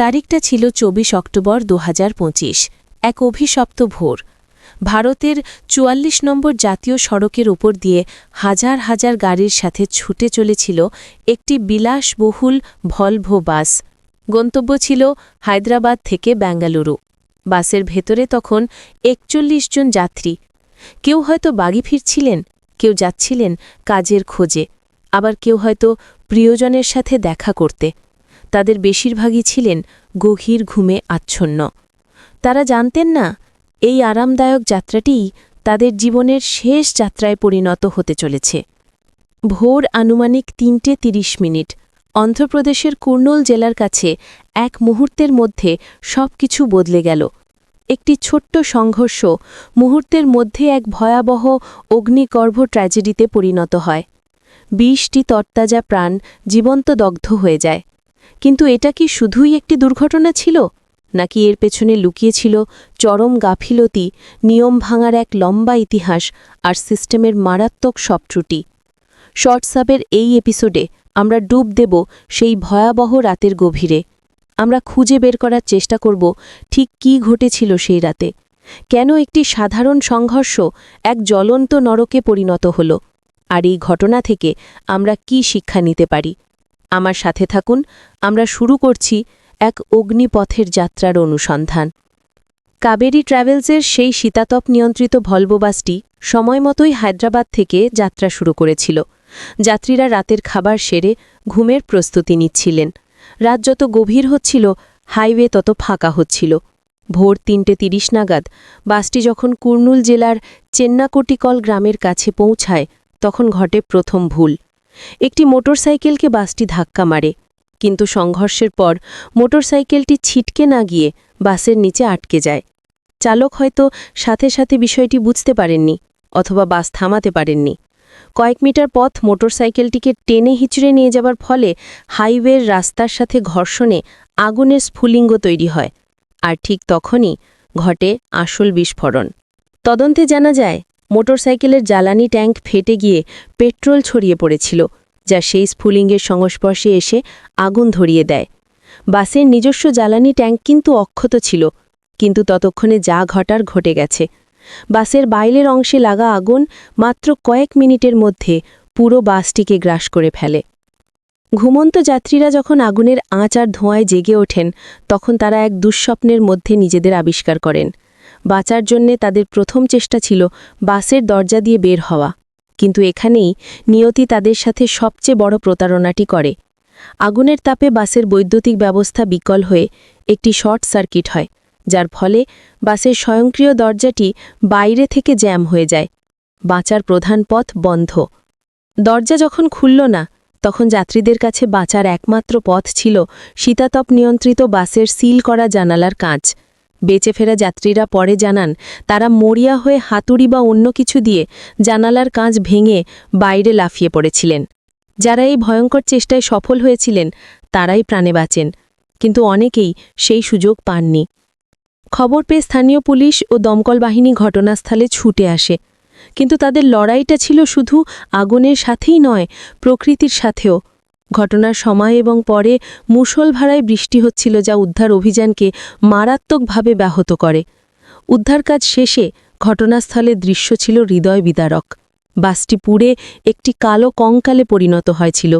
তারিখটা ছিল চব্বিশ অক্টোবর দু এক অভিশপ্ত ভোর। ভারতের চুয়াল্লিশ নম্বর জাতীয় সড়কের ওপর দিয়ে হাজার হাজার গাড়ির সাথে ছুটে চলেছিল একটি বিলাসবহুল ভলভো বাস। গন্তব্য ছিল হায়দ্রাবাদ থেকে বেঙ্গালুরু। বাসের ভেতরে তখন একচল্লিশ জন যাত্রী। কেউ হয়তো বাড়ি ফিরছিলেন, কেউ যাচ্ছিলেন কাজের খোঁজে, আবার কেউ হয়তো প্রিয়জনের সাথে দেখা করতে। তাদের বেশিরভাগই ছিলেন গভীর ঘুমে আচ্ছন্ন। তারা জানতেন না, এই আরামদায়ক যাত্রাটিই তাদের জীবনের শেষ যাত্রায় পরিণত হতে চলেছে। ভোর আনুমানিক তিনটে তিরিশ মিনিট, অন্ধ্রপ্রদেশের কুর্নুল জেলার কাছে এক মুহূর্তের মধ্যে সব কিছু বদলে গেল। একটি ছোট্ট সংঘর্ষ মুহূর্তের মধ্যে এক ভয়াবহ অগ্নিগর্ভ ট্র্যাজেডিতে পরিণত হয়। বিশটি তরতাজা প্রাণ জীবন্ত দগ্ধ হয়ে যায়। কিন্তু এটা কি শুধুই একটি দুর্ঘটনা ছিল? নাকি এর পেছনে লুকিয়েছিল চরম গাফিলতি, নিয়ম ভাঙার এক লম্বা ইতিহাস আর সিস্টেমের মারাত্মক সব ত্রুটি? শর্টসাবের এই এপিসোডে আমরা ডুব দেব সেই ভয়াবহ রাতের গভীরে। আমরা খুঁজে বের করার চেষ্টা করব ঠিক কি ঘটেছিল সেই রাতে। কেন একটি সাধারণ সংঘর্ষ এক জ্বলন্ত নরকে পরিণত হল? আর এই ঘটনা থেকে আমরা কি শিক্ষা নিতে পারি? আমার সাথে থাকুন, আমরা শুরু করছি এক অগ্নিপথের যাত্রার অনুসন্ধান। কাবেরি ট্রাভেলসের সেই শীতাতপ নিয়ন্ত্রিত ভলভো বাসটি সময়মতোই হায়দ্রাবাদ থেকে যাত্রা শুরু করেছিল। যাত্রীরা রাতের খাবার সেরে ঘুমের প্রস্তুতি নিচ্ছিলেন। রাত যত গভীর হচ্ছিল, হাইওয়ে তত ফাঁকা হচ্ছিল। ভোর তিনটে তিরিশ নাগাদ বাসটি যখন কুর্নুল জেলার চেন্নাকটিকল গ্রামের কাছে পৌঁছায়, তখন ঘটে প্রথম ভুল। একটি মোটরসাইকেলকে বাসটি ধাক্কা মারে। কিন্তু সংঘর্ষের পর মোটরসাইকেলটি ছিটকে না গিয়ে বাসের নিচে আটকে যায়। চালক হয়তো সাথে সাথে বিষয়টি বুঝতে পারেননি অথবা বাস থামাতে পারেননি। কয়েক মিটার পথ মোটরসাইকেলটিকে টেনে হিচড়ে নিয়ে যাবার ফলে হাইওয়ের রাস্তার সাথে ঘর্ষণে আগুনের স্ফুলিঙ্গ তৈরি হয়। আর ঠিক তখনই ঘটে আসল বিস্ফোরণ। তদন্তে জানা যায় মোটরসাইকেলের জ্বালানি ট্যাঙ্ক ফেটে গিয়ে পেট্রোল ছড়িয়ে পড়েছিল, যা সেই স্ফুলিঙ্গের সংস্পর্শে এসে আগুন ধরিয়ে দেয়। বাসের নিজস্ব জ্বালানি ট্যাঙ্ক কিন্তু অক্ষত ছিল, কিন্তু ততক্ষণে যা ঘটার ঘটে গেছে। বাসের বাইরের অংশে লাগা আগুন মাত্র কয়েক মিনিটের মধ্যে পুরো বাসটিকে গ্রাস করে ফেলে। ঘুমন্ত যাত্রীরা যখন আগুনের আঁচ আর ধোঁয়ায় জেগে ওঠেন, তখন তারা এক দুঃস্বপ্নের মধ্যে নিজেদের আবিষ্কার করেন। বাঁচার জন্যে তাদের প্রথম চেষ্টা ছিল বাসের দরজা দিয়ে বের হওয়া। কিন্তু এখানেই নিয়তি তাদের সাথে সবচেয়ে বড় প্রতারণাটি করে। আগুনের তাপে বাসের বৈদ্যুতিক ব্যবস্থা বিকল হয়ে একটি শর্ট সার্কিট হয়, যার ফলে বাসের স্বয়ংক্রিয় দরজাটি বাইরে থেকে জ্যাম হয়ে যায়। বাঁচার প্রধান পথ বন্ধ। দরজা যখন খুলল না, তখন যাত্রীদের কাছে বাঁচার একমাত্র পথ ছিল শীতাতপ নিয়ন্ত্রিত বাসের সিল করা জানালার কাঁচ। বেঁচে ফেরা যাত্রীরা পরে জানান, তারা মরিয়া হয়ে হাতুড়ি বা অন্য কিছু দিয়ে জানালার কাঁচ ভেঙে বাইরে লাফিয়ে পড়েছিলেন। যারা এই ভয়ঙ্কর চেষ্টায় সফল হয়েছিলেন, তারাই প্রাণে বাঁচেন, কিন্তু অনেকেই সেই সুযোগ পাননি। খবর পেয়ে স্থানীয় পুলিশ ও দমকল বাহিনী ঘটনাস্থলে ছুটে আসে, কিন্তু তাদের লড়াইটা ছিল শুধু আগুনের সাথেই নয়, প্রকৃতির সাথেও। ঘটনার সময় এবং পরে মুষলধারায় বৃষ্টি হচ্ছিল যা উদ্ধার অভিযানকে মারাত্মকভাবে ব্যাহত করে। উদ্ধার কাজ শেষে ঘটনাস্থলে দৃশ্য ছিল হৃদয় বিদারক। বাসটি পুড়ে একটি কালো কঙ্কালে পরিণত হয়েছিল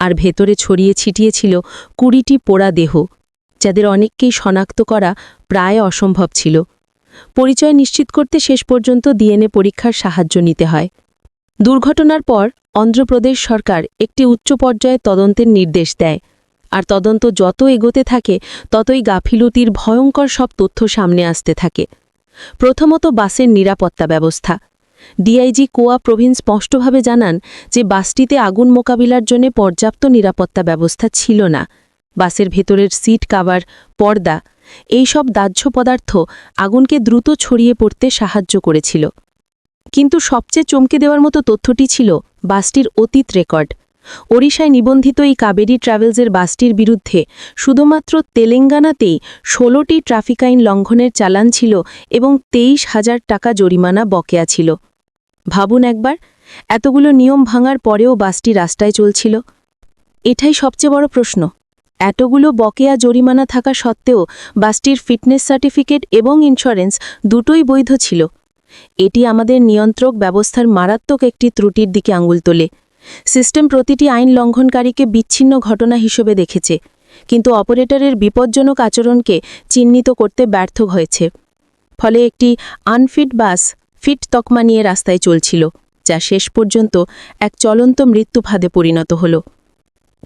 আর ভেতরে ছড়িয়ে ছিটিয়েছিল কুড়িটি পোড়া দেহ, যাদের অনেককেই শনাক্ত করা প্রায় অসম্ভব ছিল। পরিচয় নিশ্চিত করতে শেষ পর্যন্ত ডিএনএ পরীক্ষার সাহায্য নিতে হয়। দুর্ঘটনার পর অন্ধ্রপ্রদেশ সরকার একটি উচ্চ পর্যায়ে তদন্তের নির্দেশ দেয়। আর তদন্ত যত এগোতে থাকে, ততই গাফিলতির ভয়ঙ্কর সব তথ্য সামনে আসতে থাকে। প্রথমত বাসের নিরাপত্তা ব্যবস্থা। ডিআইজি কোয়া প্রভিন স্পষ্টভাবে জানান যে, বাসটিতে আগুন মোকাবিলার জন্য পর্যাপ্ত নিরাপত্তা ব্যবস্থা ছিল না। বাসের ভেতরের সিট কাভার, পর্দা এই সব দাহ্য পদার্থ আগুনকে দ্রুত ছড়িয়ে পড়তে সাহায্য করেছিল। কিন্তু সবচেয়ে চমকে দেওয়ার মতো তথ্যটি ছিল বাসটির অতীত রেকর্ড। ওড়িশায় নিবন্ধিত এই কাবেরী ট্রাভেলসের বাসটির বিরুদ্ধে শুধুমাত্র তেলেঙ্গানাতেই ষোলোটি ট্রাফিক আইন লঙ্ঘনের চালান ছিল এবং তেইশ হাজার টাকা জরিমানা বকেয়া ছিল। ভাবুন একবার, এতগুলো নিয়ম ভাঙার পরেও বাসটি রাস্তায় চলছিল। এটাই সবচেয়ে বড় প্রশ্ন। এতগুলো বকেয়া জরিমানা থাকা সত্ত্বেও বাসটির ফিটনেস সার্টিফিকেট এবং ইন্স্যুরেন্স দুটোই বৈধ ছিল। এটি আমাদের নিয়ন্ত্রক ব্যবস্থার মারাত্মক একটি ত্রুটির দিকে আঙুল তোলে। সিস্টেম প্রতিটি আইন লঙ্ঘনকারীকে বিচ্ছিন্ন ঘটনা হিসেবে দেখেছে, কিন্তু অপারেটরের বিপজ্জনক আচরণকে চিহ্নিত করতে ব্যর্থ হয়েছে। ফলে একটি আনফিট বাস ফিট তকমা নিয়ে রাস্তায় চলছিল, যা শেষ পর্যন্ত এক চলন্ত মৃত্যুফাদে পরিণত হল।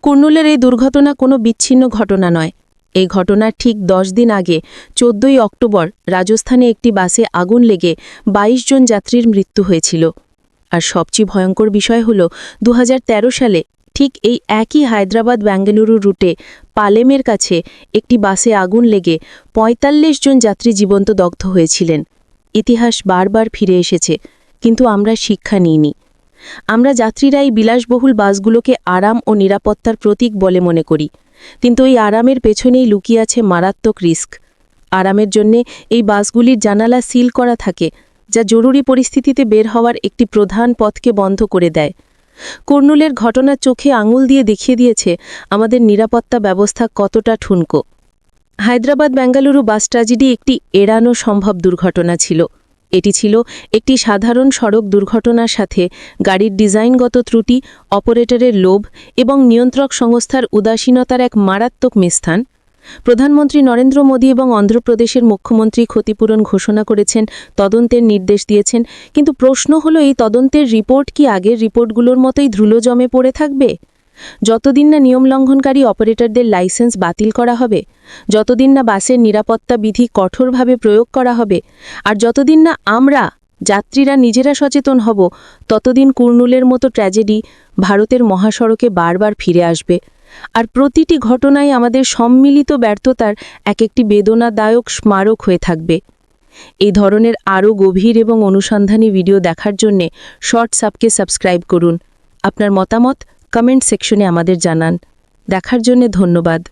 কুর্নুলের এই দুর্ঘটনা কোনো বিচ্ছিন্ন ঘটনা নয় এই ঘটনার ঠিক দশ দিন আগে, চোদ্দই অক্টোবর, রাজস্থানে একটি বাসে আগুন লেগে ২২ জন যাত্রীর মৃত্যু হয়েছিল। আর সবচেয়ে ভয়ঙ্কর বিষয় হল দু হাজার তেরো সালে ঠিক এই একই হায়দ্রাবাদ বেঙ্গালুরু রুটে পালেমের কাছে একটি বাসে আগুন লেগে ৪৫ জন যাত্রী জীবন্ত দগ্ধ হয়েছিলেন। ইতিহাস বারবার ফিরে এসেছে, কিন্তু আমরা শিক্ষা নিইনি। আমরা যাত্রীরা এই বিলাসবহুল বাসগুলোকে আরাম ও নিরাপত্তার প্রতীক বলে মনে করি। কিন্তু এই আরামের পেছনেই লুকিয়ে আছে মারাত্মক রিস্ক। আরামের জন্যে এই বাসগুলির জানালা সিল করা থাকে, যা জরুরি পরিস্থিতিতে বের হওয়ার একটি প্রধান পথকে বন্ধ করে দেয়। কর্নুলের ঘটনা চোখে আঙুল দিয়ে দেখিয়ে দিয়েছে আমাদের নিরাপত্তা ব্যবস্থা কতটা ঠুনকো। হায়দ্রাবাদ বেঙ্গালুরু বাস ট্র্যাজেডি একটি এড়ানো সম্ভব দুর্ঘটনা ছিল। এটি ছিল একটি সাধারণ সড়ক দুর্ঘটনার সাথে গাড়ির ডিজাইনগত ত্রুটি, অপারেটরের লোভ এবং নিয়ন্ত্রক সংস্থার উদাসীনতার এক মারাত্মক মিস্থান। প্রধানমন্ত্রী নরেন্দ্র মোদী এবং অন্ধ্রপ্রদেশের মুখ্যমন্ত্রী ক্ষতিপূরণ ঘোষণা করেছেন, তদন্তের নির্দেশ দিয়েছেন। কিন্তু প্রশ্ন হলো, এই তদন্তের রিপোর্ট কি আগের রিপোর্টগুলোর মতোই ধুলো জমে পড়ে থাকবে? যতদিন না নিয়ম লঙ্ঘনকারী অপারেটরদের লাইসেন্স বাতিল করা হবে, যতদিন না বাসের নিরাপত্তা বিধি কঠোরভাবে প্রয়োগ করা হবে, আর যতদিন না আমরা, যাত্রীরা নিজেরা সচেতন হব, ততদিন কুর্নুলের মতো ট্র্যাজেডি ভারতের মহাসড়কে বারবার ফিরে আসবে। আর প্রতিটি ঘটনায় আমাদের সম্মিলিত ব্যর্থতার এক একটি বেদনাদায়ক স্মারক হয়ে থাকবে। এই ধরনের আরও গভীর এবং অনুসন্ধানী ভিডিও দেখার জন্যে শর্ট সাবকে সাবস্ক্রাইব করুন। আপনার মতামত? কমেন্ট সেকশনে আমাদের জানান। দেখার জন্য ধন্যবাদ।